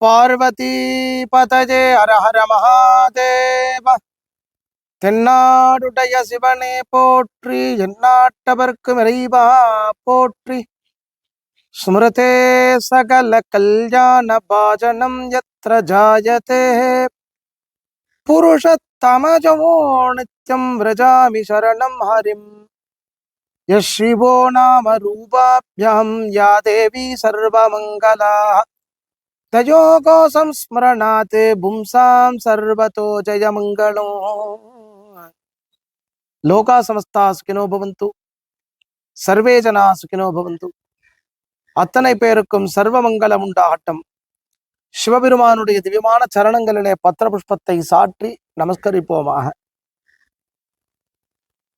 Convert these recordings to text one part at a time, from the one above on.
பார்வதி பதஜே ஹர ஹர மகாதேவ தென்னாடுடைய சிவனே போற்றி எந்நாட்டவர்க்கும் இறைவா போற்றி ஸ்மிருதே சகல கல்யாண பாஜனம் யத்ர ஜாயதே புருஷத்தமஜமோ நித்யம் விரஜாமி சரணம் ஹரிம் यः शिवो नाम रूपाभ्यां या देवी सर्वमङ्गला தயோகோசம் ஸ்மரணாத் பும்சாம் சர்வதோ ஜயமங்களோ லோகா சமஸ்தா சுகினோ பவந்து. சர்வே ஜனா சுகினோ பவந்து. அத்தனை பேருக்கும் சர்வமங்கலம் உண்டாகட்டும். சிவபெருமானுடைய திவ்யமான சரணங்களிலே பத்திர புஷ்பத்தை சாற்றி நமஸ்கரிப்போமாக.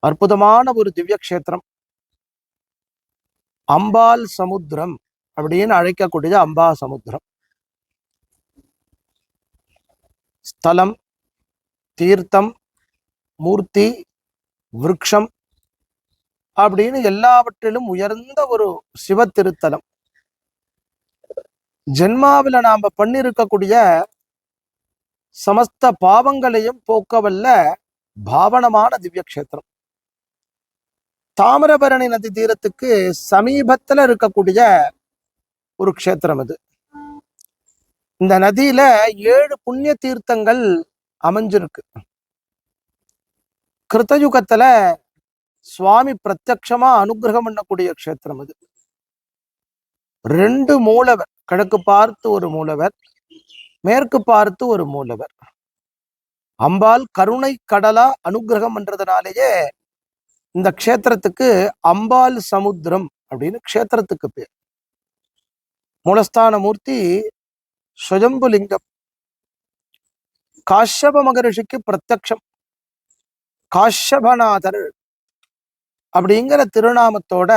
அற்புதமான ஒரு திவ்ய கஷேத்திரம். அம்பாள் சமுத்திரம் அப்படின்னு அழைக்கக்கூடியது அம்பா சமுத்திரம். ஸ்தலம் தீர்த்தம் மூர்த்தி விருட்சம் அப்படின்னு எல்லாவற்றிலும் உயர்ந்த ஒரு சிவ திருத்தலம் ஜென்மாவில நாம பண்ணிருக்கக்கூடிய சமஸ்த பாவங்களையும் போக்கவல்ல பாவனமான திவ்ய கஷேத்திரம் தாமிரபரணி நதி தீரத்துக்கு சமீபத்துல இருக்கக்கூடிய ஒரு க்ஷேத்திரம் இது இந்த நதியில ஏழு புண்ணிய தீர்த்தங்கள் அமைஞ்சிருக்கு. கிருத்தயுகத்துல சுவாமி பிரத்யக்ஷமா அனுகிரகம் பண்ணக்கூடிய க்ஷேத்திரம் இது ரெண்டு மூலவர் கிழக்கு பார்த்து ஒரு மூலவர் மேற்கு பார்த்து ஒரு மூலவர். அம்பாள் கருணை கடலா அனுகிரகம் பண்றதுனாலேயே இந்த க்ஷேத்திரத்துக்கு அம்பாள் சமுத்திரம் அப்படின்னு க்ஷேத்திரத்துக்கு பேர். மூலஸ்தான மூர்த்தி சுயம்புலிங்கம் காஷ்யப மகரிஷிக்கு பிரத்யக்ஷம் காஷ்யபநாதர் அப்படிங்கிற திருநாமத்தோட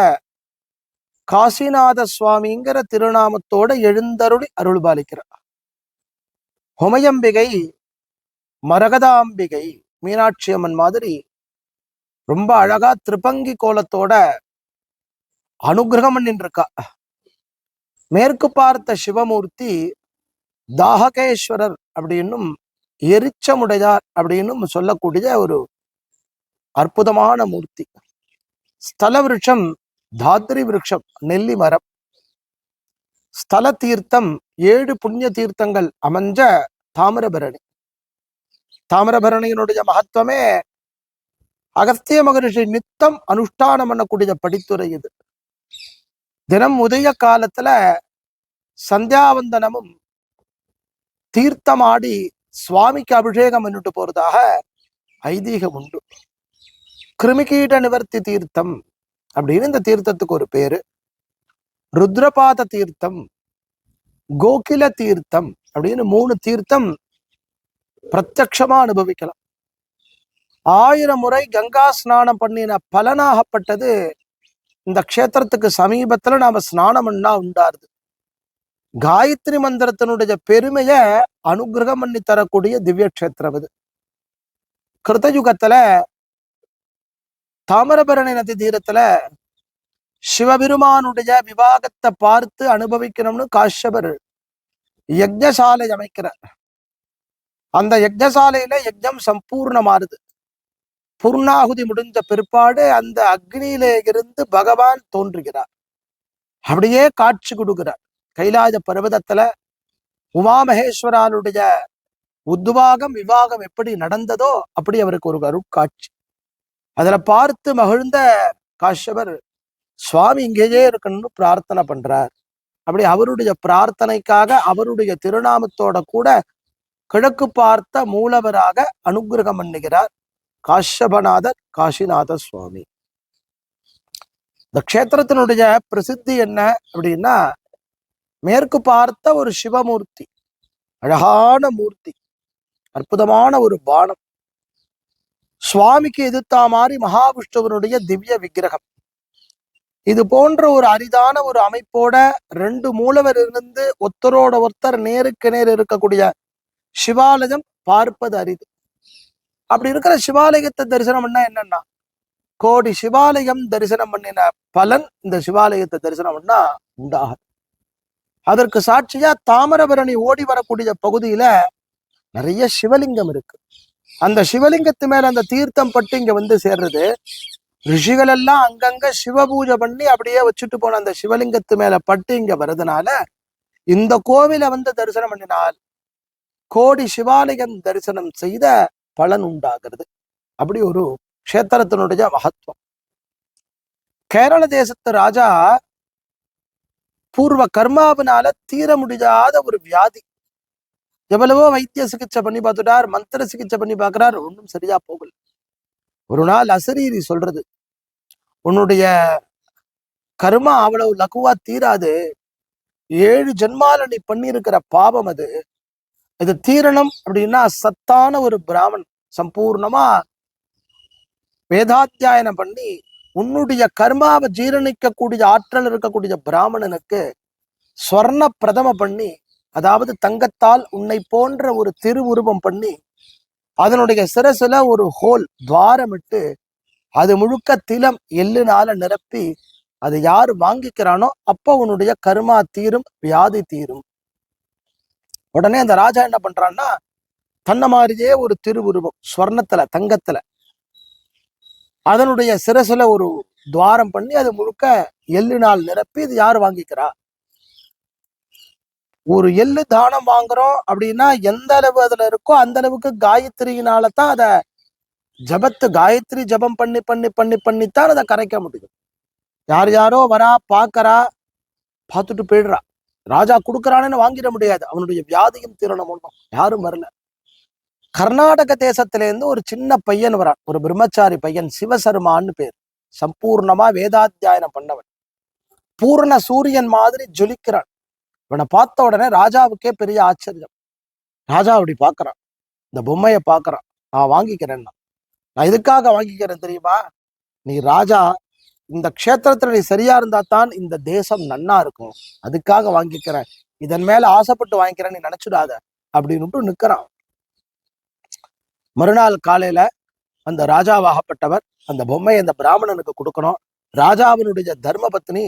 காசிநாத சுவாமிங்கிற திருநாமத்தோட எழுந்தருளி அருள் பாலிக்கிறார் ஹொமயம்பிகை மரகதாம்பிகை மீனாட்சி அம்மன் மாதிரி ரொம்ப அழகா திருப்பங்கி கோலத்தோட அனுகிரகம் பண்ணிட்டு இருக்கா. மேற்கு பார்த்த சிவமூர்த்தி தாககேஸ்வரர் அப்படின்னும் எரிச்சமுடையார் அப்படின்னும் சொல்லக்கூடிய ஒரு அற்புதமான மூர்த்தி. ஸ்தல விருட்சம் தாத்ரி விருட்சம் நெல்லி மரம் ஸ்தல தீர்த்தம் ஏழு புண்ணிய தீர்த்தங்கள் அமைஞ்ச தாமிரபரணி. தாமிரபரணியினுடைய மகத்துவமே அகஸ்திய மகரிஷி நித்தம் அனுஷ்டானம் பண்ணக்கூடிய படித்துறை இது. தினம் உதய காலத்துல சந்தியாவந்தனமும் தீர்த்தமாடி சுவாமிக்கு அபிஷேகம் பண்ணிட்டு போறதாக ஐதீகம் உண்டு. கிருமிகீட நிவர்த்தி தீர்த்தம் அப்படின்னு இந்த தீர்த்தத்துக்கு ஒரு பேரு. ருத்ரபாத தீர்த்தம் கோகில தீர்த்தம் அப்படின்னு மூணு தீர்த்தம் பிரத்யக்ஷமா அனுபவிக்கலாம். ஆயிரம் முறை கங்கா ஸ்நானம் பண்ணின பலனாகப்பட்டது இந்த க்ஷேத்திரத்துக்கு சமீபத்துல நாம ஸ்நானம் பண்ணா உண்டாருது. காயத்ரி மந்திரத்தினுடைய பெருமைய அனுகிரகம் பண்ணி தரக்கூடிய திவ்ய கஷேத்திரம் இது கிருத்தயுகத்துல தாமிரபரணி நதி தீரத்துல சிவபெருமானுடைய விவாகத்தை பார்த்து அனுபவிக்கணும்னு காஷ்யபர் யஜ்ஞசாலை அமைக்கிறார். அந்த யஜ்ஞசாலையில யஜ்ஞம் சம்பூர்ணமாறுது பூர்ணாகுதி முடிஞ்ச பிற்பாடு அந்த அக்னியிலே இருந்து பகவான் தோன்றுகிறார். அப்படியே காட்சி கொடுக்கிறார். கைலாய பர்வதத்துல உமாமகேஸ்வராலுடைய உத்வாகம் விவாகம் எப்படி நடந்ததோ அப்படி அவருக்கு ஒரு அருட்காட்சி. அதுல பார்த்து மகிழ்ந்த காஷ்யபர் சுவாமி இங்கேயே இருக்கணும்னு பிரார்த்தனை பண்றார். அப்படி அவருடைய பிரார்த்தனைக்காக அவருடைய திருநாமத்தோட கூட கிழக்கு பார்த்த மூலவராக அனுகிரகம் பண்ணுகிறார் காஷ்யபநாதர் காசிநாத சுவாமி. இந்த க்ஷேத்திரத்தினுடைய பிரசித்தி என்ன அப்படின்னா மேற்கு பார்த்த ஒரு சிவமூர்த்தி அழகான மூர்த்தி அற்புதமான ஒரு பானம். சுவாமிக்கு எதிர்த்தா மாதிரி மகாவிஷ்ணுவனுடைய திவ்ய விக்கிரகம். இது போன்ற ஒரு அரிதான ஒரு அமைப்போட ரெண்டு மூலவர் இருந்து ஒருத்தரோட ஒருத்தர் நேருக்கு நேர் இருக்கக்கூடிய சிவாலயம் பார்ப்பது அரிது. அப்படி இருக்கிற சிவாலயத்தை தரிசனம் பண்ணா என்னன்னா கோடி சிவாலயம் தரிசனம் பண்ணின பலன் இந்த சிவாலயத்தை தரிசனம் பண்ணா உண்டாகும் அதற்கு சாட்சியா தாமிரபரணி ஓடி வரக்கூடிய பகுதியில நிறைய சிவலிங்கம் இருக்கு. அந்த சிவலிங்கத்து மேல அந்த தீர்த்தம் பட்டு இங்க வந்து சேர்றது. ரிஷிகள் எல்லாம் அங்கங்க சிவ பூஜை பண்ணி அப்படியே வச்சுட்டு போன அந்த சிவலிங்கத்து மேல பட்டு இங்க வர்றதுனால இந்த கோவில வந்து தரிசனம் பண்ணினால் கோடி சிவாலயம் தரிசனம் செய்த பலன் உண்டாகிறது. அப்படி ஒரு க்ஷேத்திரத்தினுடைய மகத்துவம். கேரள தேசத்து ராஜா பூர்வ கர்மாவினால தீர முடியாத ஒரு வியாதி. எவ்வளவோ வைத்திய சிகிச்சை பண்ணி பார்த்துட்டார் மந்திர சிகிச்சை பண்ணி பார்க்கிறார் ஒன்றும் சரியா போகல. ஒரு நாள் அசரீரி சொல்றது உன்னுடைய கர்மா அவ்வளவு லகுவா தீராது. ஏழு ஜென்மால நீ பண்ணியிருக்கிற பாவம் அது. இது தீரணும் அப்படின்னா சத்தான ஒரு பிராமன் சம்பூர்ணமா வேதாத்தியாயனம் பண்ணி உன்னுடைய கர்மாவை ஜீரணிக்கக்கூடிய ஆற்றல் இருக்கக்கூடிய பிராமணனுக்கு ஸ்வர்ண பிரதம பண்ணி அதாவது தங்கத்தால் உன்னை போன்ற ஒரு திருவுருவம் பண்ணி அதனுடைய சிரசுல ஒரு ஹோல் துவாரமிட்டு அது முழுக்க திலம் எள்ளுனால நிரப்பி அது யாரு வாங்கிக்கிறானோ அப்போ உன்னுடைய கருமா தீரும் வியாதி தீரும். உடனே அந்த ராஜா என்ன பண்றான்னா தன்னை மாதிரியே ஒரு திருவுருவம் ஸ்வர்ணத்துல தங்கத்துல அதனுடைய சிரசில் ஒரு துவாரம் பண்ணி அது முழுக்க எள்ளினால் நிரப்பி இது யார் வாங்கிக்கிறா? ஒரு எள்ளு தானம் வாங்குறோம் அப்படின்னா எந்த அளவு அதுல இருக்கோ அந்த அளவுக்கு காயத்ரியினால தான் அதை ஜபத்து காயத்ரி ஜபம் பண்ணி பண்ணி பண்ணி பண்ணித்தான் அதை கரைக்க முடியும். யார் யாரோ வரா பார்க்கறா பார்த்துட்டு போயிடுறா. ராஜா கொடுக்கறானேன்னு வாங்கிட முடியாது. அவனுடைய வியாதியும் தீரணும் ஒண்ணும் யாரும் வரல. கர்நாடக தேசத்துல இருந்து ஒரு சின்ன பையன் வரான். ஒரு பிரம்மச்சாரி பையன் சிவசர்மான்னு பேர். சம்பூர்ணமா வேதாத்தியாயனம் பண்ணவன். பூர்ண சூரியன் மாதிரி ஜொலிக்கிறான். இவனை பார்த்த உடனே ராஜாவுக்கே பெரிய ஆச்சரியம். ராஜா அப்படி பார்க்கறான். இந்த பொம்மையை பார்க்கறான். நான் வாங்கிக்கிறேன்னா. நான் எதுக்காக வாங்கிக்கிறேன் தெரியுமா? நீ ராஜா இந்த க்ஷேத்திரத்துல நீ சரியா இருந்தா தான் இந்த தேசம் நன்னா இருக்கும். அதுக்காக வாங்கிக்கிறேன். இதன் மேல ஆசைப்பட்டு வாங்கிக்கிறேன் நீ அப்படின்னுட்டு நிக்கிறான். மறுநாள் காலையில அந்த ராஜாவாகப்பட்டவர் அந்த பொம்மையை அந்த பிராமணனுக்கு கொடுக்கணும். ராஜாவினுடைய தர்ம பத்னி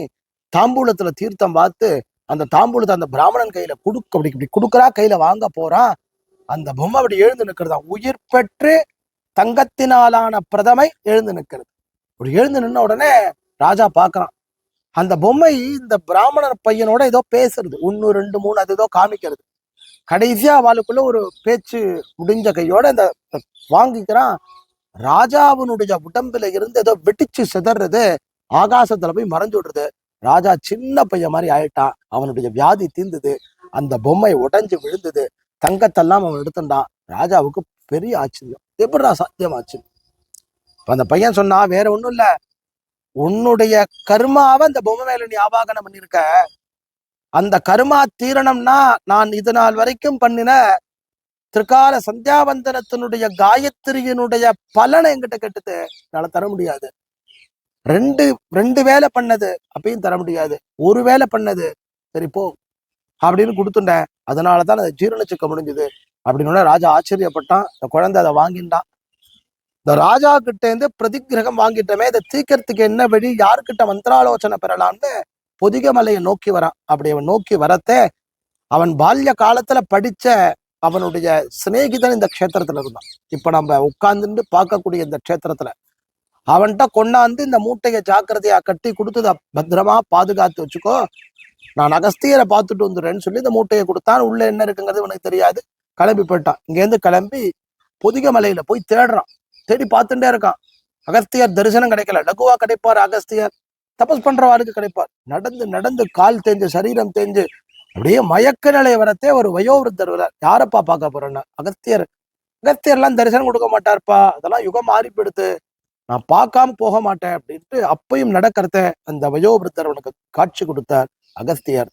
தாம்பூலத்துல தீர்த்தம் பார்த்து அந்த தாம்பூலத்தை அந்த பிராமணன் கையில கொடுக்க அப்படி இப்படி கொடுக்குறா கையில வாங்க போறான். அந்த பொம்மை அப்படி எழுந்து நிற்கிறதா உயிர் பெற்று தங்கத்தினாலான பிரதமை எழுந்து நிற்கிறது அப்படி எழுந்து நின்ன உடனே ராஜா பாக்குறான் அந்த பொம்மை இந்த பிராமணர் பையனோட ஏதோ பேசுறது. ஒன்னு ரெண்டு மூணு அது ஏதோ காமிக்கிறது. கடைசியா அவளுக்குள்ள ஒரு பேச்சு முடிஞ்ச கையோட இந்த வாங்கிக்கிறான். ராஜாவினுடைய உடம்புல இருந்து ஏதோ வெட்டிச்சு சிதறது ஆகாசத்துல போய் மறைஞ்சு விடுறது. ராஜா சின்ன பையன் மாதிரி ஆயிட்டான். அவனுடைய வியாதி தீர்ந்தது. அந்த பொம்மை உடைஞ்சு விழுந்தது. தங்கத்தெல்லாம் அவன் எடுத்துட்டான். ராஜாவுக்கு பெரிய ஆச்சரியம். எப்படிடா சாத்தியமாச்சு? இப்போ அந்த பையன் சொன்னா வேற ஒண்ணும் இல்ல. உன்னுடைய கர்மாவை அந்த பொம்மை மேல நீ ஆபாகனம் பண்ணிருக்க. அந்த கருமா தீரணம்னா நான் இது நாள் வரைக்கும் பண்ணின திருக்கால சந்தியாவந்தனத்தினுடைய காயத்ரியினுடைய பலனை என்கிட்ட கெட்டது என்னால தர முடியாது. ரெண்டு ரெண்டு வேலை பண்ணது அப்பயும் தர முடியாது. ஒரு வேலை பண்ணது சரி போ அப்படின்னு கொடுத்துட்டேன். அதனாலதான் அதை ஜீரணிச்சுக்க முடிஞ்சது. அப்படின்னு ராஜா ஆச்சரியப்பட்டான். இந்த குழந்தை அதை வாங்கிட்டான். இந்த ராஜா கிட்ட இருந்து பிரதிகிரகம் வாங்கிட்டமே இதை தீக்கிறதுக்கு என்ன வழி? யாருக்கிட்ட மந்திராலோசனை பெறலாம்னு பொதிக மலையை நோக்கி வரான். அப்படி அவன் நோக்கி வரத்த அவன் பால்ய காலத்துல படிச்ச அவனுடைய சிநேகிதன் இந்த க்ஷேத்திரத்துல இருந்தான். இப்ப நம்ம உட்கார்ந்துட்டு பார்க்கக்கூடிய இந்த க்ஷேத்திரத்துல அவன்கிட்ட கொண்டாந்து இந்த மூட்டையை ஜாக்கிரதையா கட்டி கொடுத்து பத்திரமா பாதுகாத்து வச்சுக்கோ. நான் அகஸ்தியரை பார்த்துட்டு வந்துடுறேன்னு சொல்லி இந்த மூட்டையை கொடுத்தான். உள்ள என்ன இருக்குங்கிறது உனக்கு தெரியாது. கிளம்பி போயிட்டான். இங்கேருந்து கிளம்பி பொதிக மலையில போய் தேடுறான். தேடி பார்த்துட்டே இருக்கான். அகஸ்தியர் தரிசனம் கிடைக்கல. லகுவா கிடைப்பார் அகஸ்தியர். தபஸ் பண்றவாருக்கு கிடைப்பார். நடந்து நடந்து கால் தேஞ்சு சரீரம் தேஞ்சு அப்படியே மயக்க நிலை வரத்தே ஒரு வயோவிருத்தர் வரார் யாரப்பா பார்க்க போறேன்னா? அகஸ்தியர் அகத்தியர்லாம் தரிசனம் கொடுக்க மாட்டார்ப்பா. அதெல்லாம் யுகம் மாறி நான் பார்க்காம போக மாட்டேன் அப்படின்ட்டு அப்பையும் நடக்கிறத அந்த வயோவிருத்தர் உனக்கு காட்சி கொடுத்தார் அகஸ்தியர்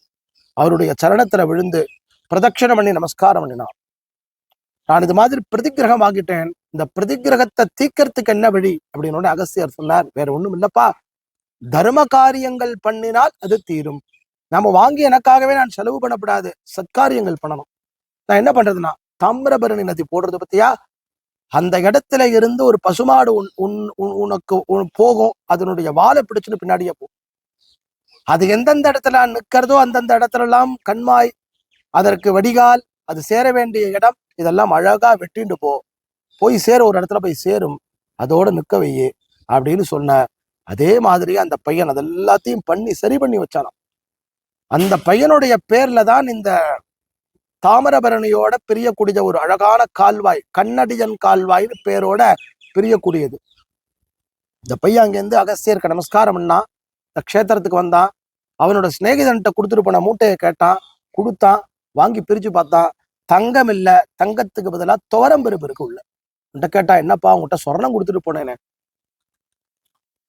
அவருடைய சரணத்துல விழுந்து பிரதட்சிணம் பண்ணி நமஸ்காரம் பண்ணினான். நான் இது மாதிரி பிரதிகிரகம் ஆகிட்டேன். இந்த பிரதிகிரகத்தை தீக்கிறதுக்கு என்ன வழி? அப்படின்னு உடனே அகஸ்தியர் சொன்னார். வேற ஒண்ணும் இல்லப்பா. தர்ம காரியங்கள் பண்ணினால் அது தீரும். நாம வாங்கி எனக்காகவே நான் செலவு பண்ணப்படாது. சத்காரியங்கள் பண்ணணும். நான் என்ன பண்றதுன்னா தாமிரபரணி நதி போடுறது பத்தியா? அந்த இடத்துல இருந்து ஒரு பசுமாடு உன் உன் உனக்கு உன் போகும். அதனுடைய வாழை பிடிச்சுன்னு பின்னாடியே போகும் அது எந்தெந்த இடத்துல நிற்கிறதோ அந்தந்த இடத்துல எல்லாம் கண்மாய் அதற்கு வடிகால் அது சேர வேண்டிய இடம் இதெல்லாம் அழகா வெட்டிண்டு போ. போய் சேர ஒரு இடத்துல போய் சேரும். அதோட நிற்கவையே அப்படின்னு சொன்ன அதே மாதிரி அந்த பையன் அது எல்லாத்தையும் பண்ணி சரி பண்ணி வச்சானாம். அந்த பையனுடைய பேர்ல தான் இந்த தாமிரபரணியோட பிரியக்கூடிய ஒரு அழகான கால்வாய் கண்ணடியன் கால்வாய்னு பேரோட பிரியக்கூடியது. இந்த பையன் அங்கேருந்து அகஸ்தியருக்கு நமஸ்காரம் பண்ணா இந்த க்ஷேத்திரத்துக்கு வந்தான். அவனோட சிநேகிதன்கிட்ட கொடுத்துட்டு போன மூட்டையை கேட்டான் கொடுத்தான் வாங்கி பிரிச்சு பார்த்தான். தங்கம் இல்லை தங்கத்துக்கு பதிலா துவரம் பருப்பு இருக்கு உள்ள. உன்கிட்ட கேட்டா என்னப்பா உன்கிட்ட சொர்ணம் கொடுத்துட்டு போனேனே.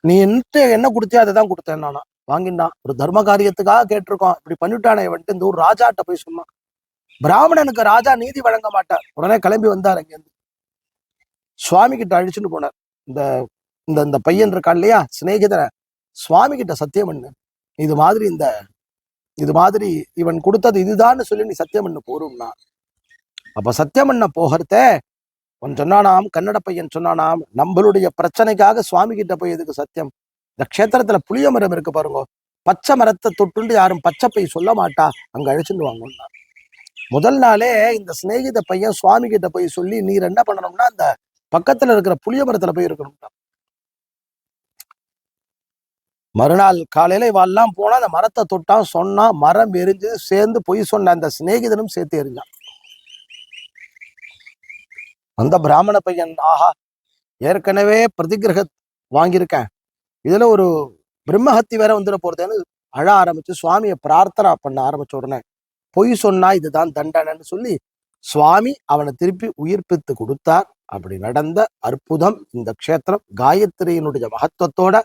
நீ என்ன என்ன கொடுத்தியோ அதை தான் கொடுத்தேன் நானா. வாங்கினான் ஒரு தர்ம காரியத்துக்காக கேட்டிருக்கோம் இப்படி பண்ணிட்டானே வந்துட்டு இந்த ஊர் ராஜாட்ட போய் சொன்னான். பிராமணனுக்கு ராஜா நீதி வழங்க மாட்டார். உடனே கிளம்பி வந்தார் அங்கேருந்து. சுவாமி கிட்ட அழிச்சுட்டு போனார். இந்த இந்த இந்த பையன் இருக்கான் இல்லையா? சிநேகிதனை. சுவாமி கிட்ட சத்தியம் பண்ணு. இது மாதிரி இந்த இது மாதிரி இவன் கொடுத்தது இதுதான்னு சொல்லி நீ சத்தியம் பண்ண போறோம்னா அப்ப சத்தியம் பண்ண போகிறத அவன் சொன்னானாம் கன்னட பையன் சொன்னானாம் நம்மளுடைய பிரச்சனைக்காக சுவாமி கிட்ட போய் எதுக்கு சத்தியம்? இந்த க்ஷேத்திரத்துல புளிய மரம் இருக்கு பாருங்க. பச்சை மரத்தை தொட்டுண்டு யாரும் பச்சை பை சொல்ல மாட்டா அங்க அழிச்சுட்டு வாங்கன்னா. முதல் நாளே இந்த சிநேகித பையன் சுவாமி கிட்ட போய் சொல்லி நீர் என்ன பண்ணணும்னா அந்த பக்கத்துல இருக்கிற புளிய மரத்துல போய் இருக்கணும்னா மறுநாள் காலையில இவெல்லாம் போனா அந்த மரத்தை தொட்டான் சொன்னா மரம் எரிஞ்சு சேர்ந்து பொய் சொன்ன அந்த சிநேகிதனும் சேர்த்து எரிஞ்சான் அந்த பிராமண பையன் ஆஹா ஏற்கனவே பிரதிகிரக வாங்கியிருக்கேன். இதுல ஒரு பிரம்மஹத்தி வேற வந்துட போறதுன்னு அழ ஆரம்பிச்சு சுவாமியை பிரார்த்தனை பண்ண ஆரம்பிச்ச உடனே பொய் சொன்னா இதுதான் தண்டனைன்னு சொல்லி சுவாமி அவனை திருப்பி உயிர்ப்பித்து கொடுத்தார். அப்படி நடந்த அற்புதம் இந்த க்ஷேத்திரம். காயத்ரியினுடைய மகத்துவத்தோட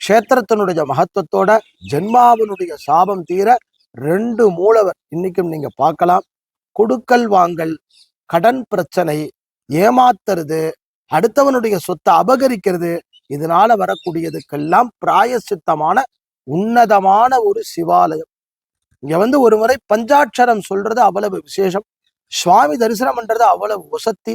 க்ஷேத்திரத்தினுடைய மகத்துவத்தோட ஜென்மாவினுடைய சாபம் தீர ரெண்டு மூலவர் இன்னைக்கும் நீங்க பார்க்கலாம். கொடுக்கல் வாங்கல் கடன் பிரச்சனை ஏமாத்துறது அடுத்தவனுடைய சொத்தை அபகரிக்கிறது இதனால வரக்கூடியதுக்கெல்லாம் பிராயசித்தமான உன்னதமான ஒரு சிவாலயம். இங்க வந்து ஒரு முறை பஞ்சாட்சரம் சொல்றது அவ்வளவு விசேஷம். சுவாமி தரிசனம் பண்றது அவ்வளவு வசத்தி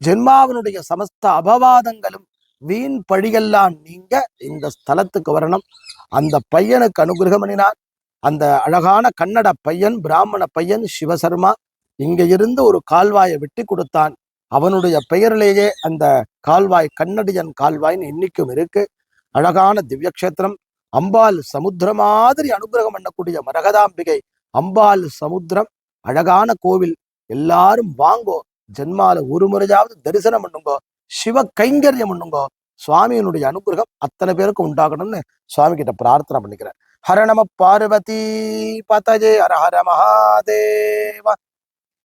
ஜென்மாவனுடைய சமஸ்த அபவாதங்களும் வீண் பழியெல்லாம் நீங்க இந்த ஸ்தலத்துக்கு வரணும். அந்த பையனுக்கு அனுகிரகம் பண்ணினார். அந்த அழகான கன்னட பையன் பிராமண பையன் சிவசர்மா இங்க இருந்து ஒரு கால்வாயை வெட்டி கொடுத்தான். அவனுடைய பெயரிலேயே அந்த கால்வாய் கண்ணடியன் கால்வாய்னு இன்னைக்கும் இருக்கு. அழகான திவ்யக்ஷேத்திரம். அம்பாள் சமுத்திரம் மாதிரி அனுகிரகம் பண்ணக்கூடிய மரகதாம்பிகை. அம்பாள் சமுத்திரம். அழகான கோவில். எல்லாரும் வாங்கோ. ஜென்மால ஒரு முறையாவது தரிசனம் பண்ணுங்கோ. சிவ கைங்கரியம் பண்ணுங்கோ. சுவாமியினுடைய அனுகிரகம் அத்தனை பேருக்கு உண்டாகணும்னு சுவாமி கிட்ட பிரார்த்தனை பண்ணிக்கிறேன். ஹர நம பார்வதி. பதஜே. ஹர ஹர மகாதேவா.